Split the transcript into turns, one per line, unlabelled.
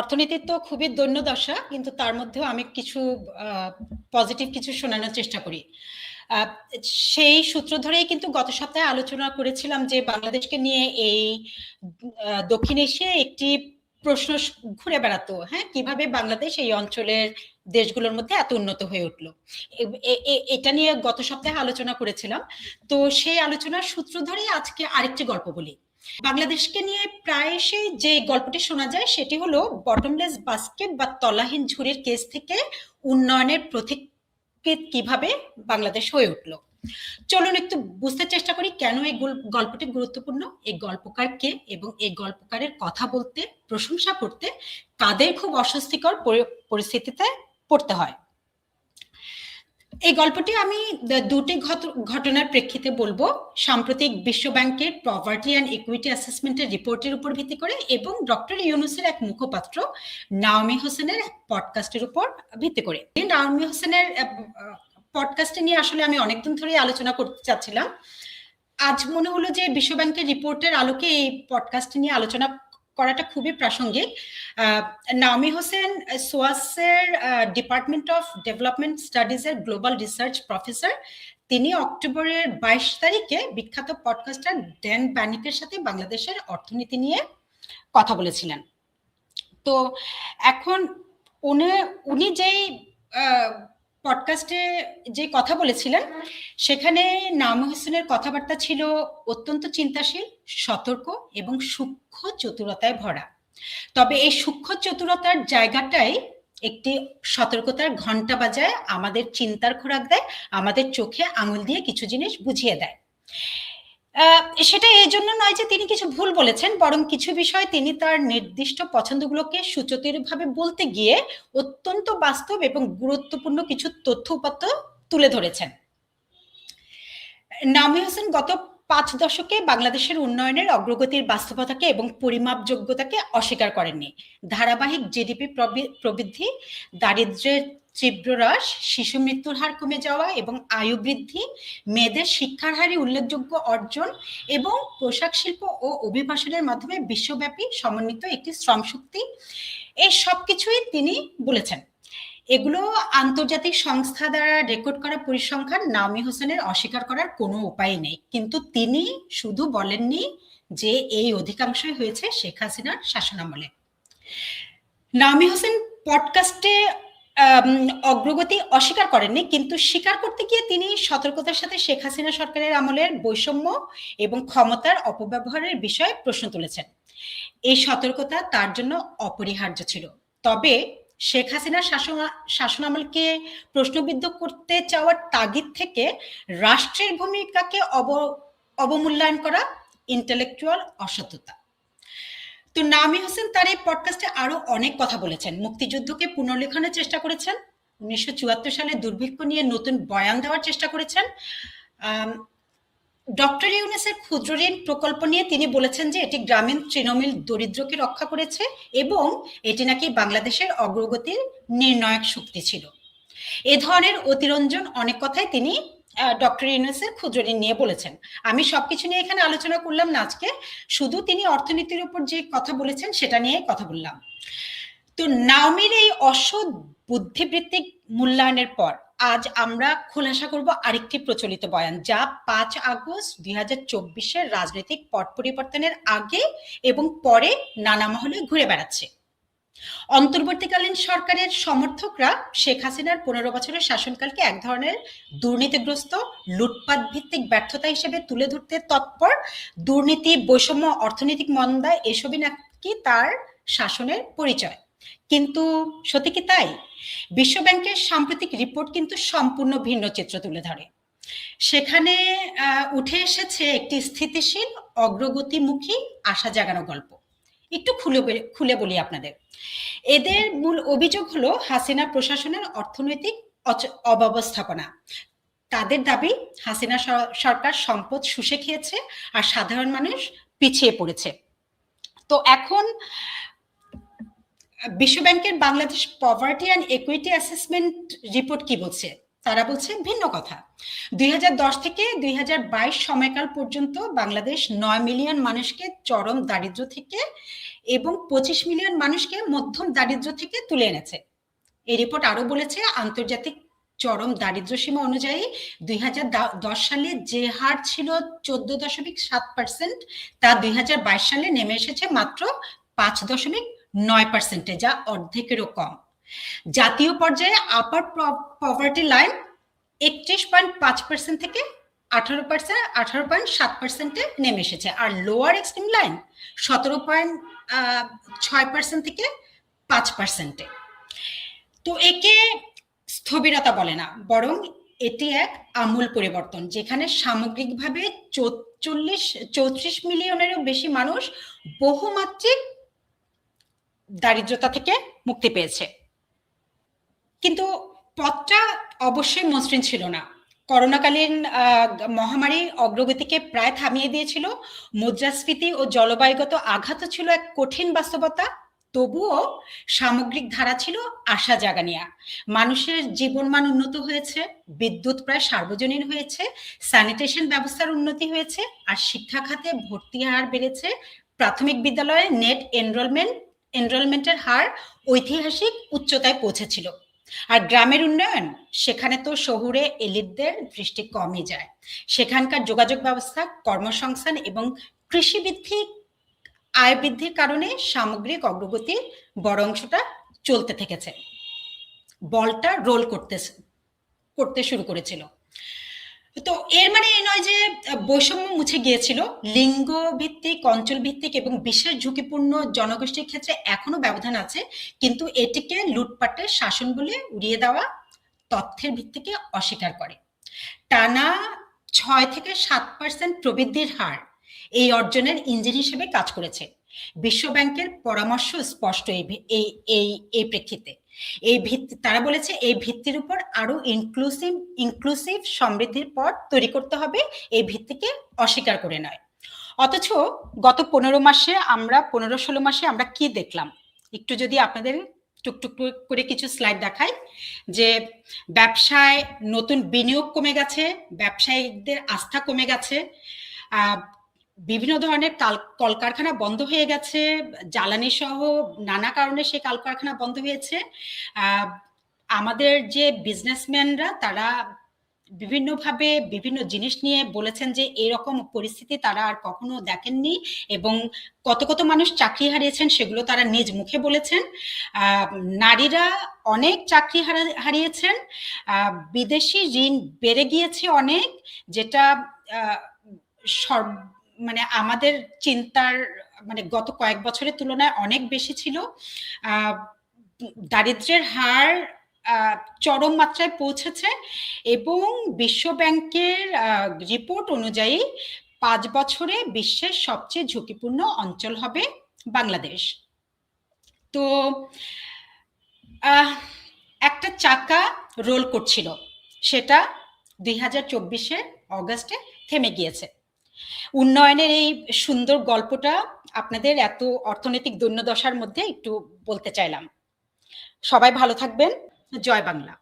অর্থনীতির তো খুবই দৈন্য দশা, কিন্তু তার মধ্যেও আমি কিছু পজিটিভ কিছু শোনানোর চেষ্টা করি। সেই সূত্র ধরেই কিন্তু গত সপ্তাহে আলোচনা করেছিলাম যে বাংলাদেশকে নিয়ে এই দক্ষিণ এশিয়ায় একটি প্রশ্ন ঘুরে বেড়াতো হ্যাঁ? কীভাবে বাংলাদেশ এই অঞ্চলের দেশগুলোর মধ্যে এত উন্নত হয়ে উঠল? এটা নিয়ে গত সপ্তাহে আলোচনা করেছিলাম। তো সেই আলোচনার সূত্র ধরেই আজকে আরেকটি গল্প বলি। বাংলাদেশকে নিয়ে প্রায়শই যে গল্পটি শোনা যায়, সেটি হলো বটমলেস বাস্কেট বা তলাহীন ঝুড়ির কেস থেকে উন্নয়নের প্রতীক কীভাবে বাংলাদেশ হয়ে উঠল। চলুন একটু বুঝতে চেষ্টা করি কেন এই গল- গল্পটি গুরুত্বপূর্ণ, এই গল্পকার কে এবং এই গল্পকারের কথা বলতে, প্রশংসা করতে কাদের খুব অস্বস্তিকর পরি- পরিস্থিতিতে পড়তে হয়। এই গল্পটি আমি দুটি ঘট- ঘটনার প্রেক্ষিতে বলব। সাম্প্রতিক বিশ্ব ব্যাংকের প্রপার্টি অ্যান্ড ইকুইটি অ্যাসেসমেন্টের রিপোর্টের উপর ভিত্তি করে এবং ডক্টর ইউনুসের এক মুখপাত্র নাওমি হোসেনের এক পডকাস্টের উপর ভিত্তি করে। নাওমি হোসেনের পডকাস্টে নিয়ে আসলে আমি অনেকদিন ধরেই আলোচনা করতে চাচ্ছিলাম। আজ মনে হলো যে বিশ্ব ব্যাংকের রিপোর্টের আলোকে এই পডকাস্ট নিয়ে আলোচনা করাটা খুবই প্রাসঙ্গিক। নাওমি হোসেন সোয়াসের ডিপার্টমেন্ট অফ ডেভেলপমেন্ট স্টাডিজের গ্লোবাল রিসার্চ প্রফেসর তিনি অক্টোবরের বাইশ তারিখে বিখ্যাত পডকাস্টার ড্যান ব্যানিকের সাথে বাংলাদেশের অর্থনীতি নিয়ে কথা বলেছিলেন। তো এখন উনি উনি যেই পডকাস্টে যে কথা বলেছিলেন, সেখানে নাম হোসেনের কথাবার্তা ছিল অত্যন্ত চিন্তাশীল, সতর্ক এবং সূক্ষ্ম চতুরতায় ভরা। তবে এই সূক্ষ্ম চতুরতার জায়গাটাই একটি সতর্কতার ঘণ্টা বাজায়, আমাদের চিন্তার খোরাক দেয়, আমাদের চোখে আঙুল দিয়ে কিছু জিনিস বুঝিয়ে দেয়। সেটা এই জন্য নয় যে তিনি কিছু ভুল বলেছেন, বরং কিছু বিষয় তিনি তার নির্দিষ্ট পছন্দগুলোকে সুচতুরভাবে বলতে গিয়ে অত্যন্ত বাস্তব এবং গুরুত্বপূর্ণ কিছু তথ্য উপাত্ত তুলে ধরেছেন। নামি হোসেন গত পাঁচ দশকে বাংলাদেশের উন্নয়নের অগ্রগতির বাস্তবতাকে এবং পরিমাপযোগ্যতাকে অস্বীকার করেননি। ধারাবাহিক জিডিপি প্রবৃদ্ধি, দারিদ্র্যের তীব্র হ্রাস শিশু মৃত্যুর হার কমে যাওয়া এবং আয়ু বৃদ্ধি, মেয়েদের শিক্ষার হারে উল্লেখযোগ্য অর্জন এবং পোশাক শিল্প ও অভিবাসনের মাধ্যমে বিশ্বব্যাপী সমন্বিত একটি শ্রম শক্তি। এই সব কিছুই তিনি বলেছেন। এগুলো আন্তর্জাতিক সংস্থা দ্বারা রেকর্ড করা পরিসংখ্যান নামি হোসেনের অস্বীকার করার কোনো উপায় নেই। কিন্তু তিনি শুধু বলেননি যে এই অধিকাংশই হয়েছে শেখ হাসিনার শাসনামলে। নামি হোসেন পডকাস্টে অগ্রগতি অস্বীকার করেননি, কিন্তু স্বীকার করতে গিয়ে তিনি সতর্কতার সাথে শেখ হাসিনা সরকারের আমলের বৈষম্য এবং ক্ষমতার অপব্যবহারের বিষয়ে প্রশ্ন তুলেছেন। এই সতর্কতা তার জন্য অপরিহার্য ছিল। তবে শেখ হাসিনার শাসন শাসনামলকে প্রশ্নবিদ্ধ করতে চাওয়ার তাগিদ থেকে রাষ্ট্রের ভূমিকাকে অব, অবমূল্যায়ন করা ইন্টেলেকচুয়াল অসততা তো নামি হোসেন তার এই পডকাস্টে আরও অনেক কথা বলেছেন। মুক্তিযুদ্ধকে পুনর্লেখনের চেষ্টা করেছেন। উনিশশো চুয়াত্তর সালে দুর্ভিক্ষ নিয়ে নতুন বয়ান দেওয়ার চেষ্টা করেছেন। ডক্টর ইউনেসের ক্ষুদ্র ঋণ প্রকল্প নিয়ে তিনি বলেছেন যে এটি গ্রামীণ তৃণমূল দরিদ্রকে রক্ষা করেছে এবং এটি নাকি বাংলাদেশের অগ্রগতির নির্ণায়ক শক্তি ছিল। এ ধরনের অতিরঞ্জন অনেক কথাই তিনি ডক্টর ইউনেসের ক্ষুদ্র ঋণ নিয়ে বলেছেন। আমি সবকিছু নিয়ে এখানে আলোচনা করলাম না আজকে। শুধু তিনি অর্থনীতির উপর যে কথা বলেছেন, সেটা নিয়ে কথা বললাম। তো নাওমির এই অসৎ বুদ্ধিবৃত্তিক মূল্যায়নের পর আজ আমরা খোলাসা করব আরেকটি প্রচলিত বয়ান, যা পাঁচ আগস্ট দুই হাজার চব্বিশের রাজনৈতিক পট পরিবর্তনের আগে এবং পরে নানা মহলে ঘুরে বেড়াচ্ছে। অন্তর্বর্তীকালীন সরকারের সমর্থকরা শেখ হাসিনার পনেরো বছরের শাসনকালকে এক ধরনের দুর্নীতিগ্রস্ত লুটপাট ভিত্তিক ব্যর্থতা হিসেবে তুলে ধরতে তৎপর দুর্নীতি, বৈষম্য, অর্থনৈতিক মন্দা এসবই নাকি তার শাসনের পরিচয়। কিন্তু সত্যি কি তাই? বিশ্বব্যাংকের সাম্প্রতিক রিপোর্ট কিন্তু সম্পূর্ণ ভিন্ন চিত্র তুলে ধরে। সেখানে উঠে এসেছে একটি স্থিতিশীল, অগ্রগতিমুখী, আশা জাগানো গল্প। একটু খুলে খুলে বলি আপনাদের। এদের মূল অভিযোগ হলো হাসিনা প্রশাসনের অর্থনৈতিক অব্যবস্থাপনা। তাদের দাবি, হাসিনা সরকার সম্পদ শুষে খেয়েছে আর সাধারণ মানুষ পিছিয়ে পড়েছে। তো এখন বিশ্বব্যাংকের Bangladesh poverty and equity assessment report কি বলছে? তারা বলছে ভিন্ন কথা। দুই হাজার দশ থেকে দুই হাজার বাইশ সময়কাল পর্যন্ত বাংলাদেশ নয় মিলিয়ন মানুষকে চরম দারিদ্র থেকে এবং পঁচিশ মিলিয়ন মানুষকে মধ্যম দারিদ্র থেকে তুলে এনেছে। এই রিপোর্ট আরও বলেছে, আন্তর্জাতিক চরম দারিদ্র সীমা অনুযায়ী দুই হাজার দশ সালে যে হার ছিল চোদ্দ দশমিক সাত পার্সেন্ট, তা দুই হাজার বাইশ সালে নেমে এসেছে মাত্র পাঁচ দশমিক নয় পার্সেন্টে, যা অর্ধেকেরও কম। জাতীয় পর্যায়ে আপার পভার্টি লাইন একত্রিশ পয়েন্ট পাঁচ পার্সেন্ট থেকে আঠারো পার্সেন্ট আঠারো পয়েন্ট সাত পার্সেন্টে নেমে এসেছে। আর লোয়ার এক্সট্রিম লাইন সতেরো পয়েন্ট ছয় পার্সেন্ট থেকে পাঁচ পার্সেন্টে তো একে স্থবিরতা বলে না, বরং এটি এক আমূল পরিবর্তন, যেখানে সামগ্রিকভাবে চৌচল্লিশ, চৌত্রিশ মিলিয়নেরও বেশি মানুষ বহুমাত্রিক দারিদ্রতা থেকে মুক্তি পেয়েছে। কিন্তু পথটা অবশ্যই মসৃণ ছিল না। করোনাকালীন মহামারী অগ্রগতিকে প্রায় থামিয়ে দিয়েছিল। মুদ্রাস্ফীতি ও জলবায়ুগত আঘাতও ছিল এক কঠিন বাস্তবতা। তবুও সামগ্রিক ধারা ছিল আশা জাগানিয়া। মানুষের জীবনমান উন্নত হয়েছে, বিদ্যুৎ প্রায় সার্বজনীন হয়েছে, স্যানিটেশন ব্যবস্থার উন্নতি হয়েছে, আর শিক্ষা খাতে ভর্তি হার বেড়েছে। প্রাথমিক বিদ্যালয়ে নেট এনরোলমেন্ট, এনরোলমেন্টের হার ঐতিহাসিক উচ্চতায় পৌঁছেছিল। আর গ্রামের উন্নয়ন, সেখানে তো শহুরে এলিটদের দৃষ্টি কমই যায়। সেখানকার যোগাযোগ ব্যবস্থা, কর্মসংস্থান এবং কৃষিভিত্তিক আয় বৃদ্ধির কারণে সামগ্রিক অগ্রগতির বড় অংশটা চলতে থেকেছে। বলটা রোল করতে করতে শুরু করেছিল। তো এর মানে এই নয় যে বৈষম্য মুছে গিয়েছিল। লিঙ্গ ভিত্তিক, অঞ্চল ভিত্তিক এবং বিশেষ ঝুঁকিপূর্ণ জনগোষ্ঠীর ক্ষেত্রে এখনও ব্যবধান আছে। কিন্তু এটিকে লুটপাটের শাসন বলে উড়িয়ে দেওয়া তথ্যের ভিত্তিকে অস্বীকার করে। টানা ছয় থেকে সাত পার্সেন্ট প্রবৃদ্ধির হার এই অর্জনের ইঞ্জিন হিসেবে কাজ করেছে। বিশ্ব ব্যাংকের পরামর্শ স্পষ্ট এই এই এই প্রেক্ষিতে। এই ভিত্তি তারা বলেছে এই ভিত্তির উপর আরও ইনক্লুসিভ ইনক্লুসিভ সমৃদ্ধির পথ তৈরি করতে হবে, এই ভিত্তিকে অস্বীকার করে নয়। অথচ গত পনেরো মাসে আমরা, পনেরো ষোলো মাসে আমরা কি দেখলাম? একটু যদি আপনাদের টুকটুক করে কিছু স্লাইড দেখাই, যে ব্যবসায় নতুন বিনিয়োগ কমে গেছে, ব্যবসায়ীদের আস্থা কমে গেছে বিভিন্ন ধরনের কলকারখানা বন্ধ হয়ে গেছে, জ্বালানি সহ নানা কারণে সেই কলকারখানা বন্ধ হয়েছে। আমাদের যে বিজনেসম্যানরা তারা বিভিন্নভাবে বিভিন্ন জিনিস নিয়ে বলেছেন যে এরকম পরিস্থিতি তারা আর কখনো দেখেননি এবং কত কত মানুষ চাকরি হারিয়েছেন সেগুলো তারা নিজ মুখে বলেছেন। নারীরা অনেক চাকরি হারিয়েছেন। বিদেশি ঋণ বেড়ে গিয়েছে অনেক, যেটা মানে আমাদের চিন্তার মানে গত কয়েক বছরের তুলনায় অনেক বেশি ছিল। দারিদ্রের হার চরম মাত্রায় পৌঁছেছে এবং বিশ্ব ব্যাংকের রিপোর্ট অনুযায়ী পাঁচ বছরে বিশ্বের সবচেয়ে ঝুঁকিপূর্ণ অঞ্চল হবে বাংলাদেশ। তো একটা চাকা রোল করছিল। সেটা দুই হাজার চব্বিশের অগাস্টে থেমে গিয়েছে। উন্নয়নের এই সুন্দর গল্পটা আপনাদের এত অর্থনৈতিক দৈন্যদশার মধ্যে একটু বলতে চাইলাম। সবাই ভালো থাকবেন। জয় বাংলা।